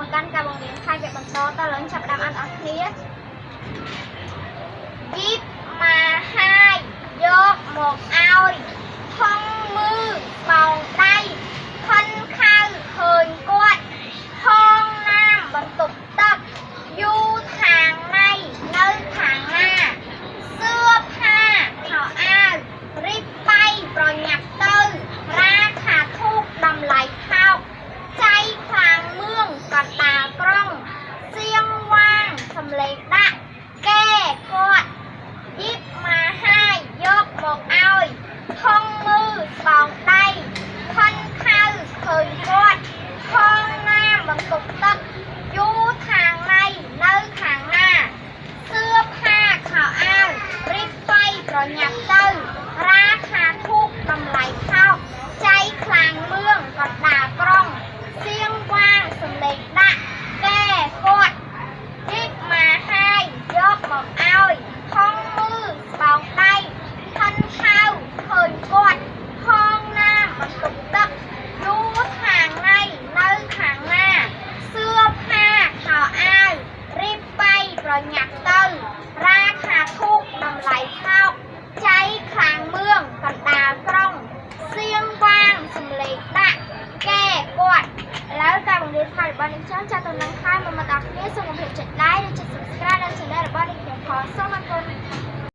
មកកាន់ការបង្រៀនថៃវគ្គបន្តតឡើងចាប់ផ្ដើមអានអស់គ្នា 包 ញាក់ទៅរាថាធូបតម្លៃថោកចៃខ្លាំងមឿងកណ្ដាលក្រុងសៀងវាងសំលេងដាក់កែគាត់ឥឡូវការបង្រៀនថ្មីរបស់នេះចង់ចាត់ទៅនឹងខែមកមកដល់គ្នាសូមគំរាមចិត្ត like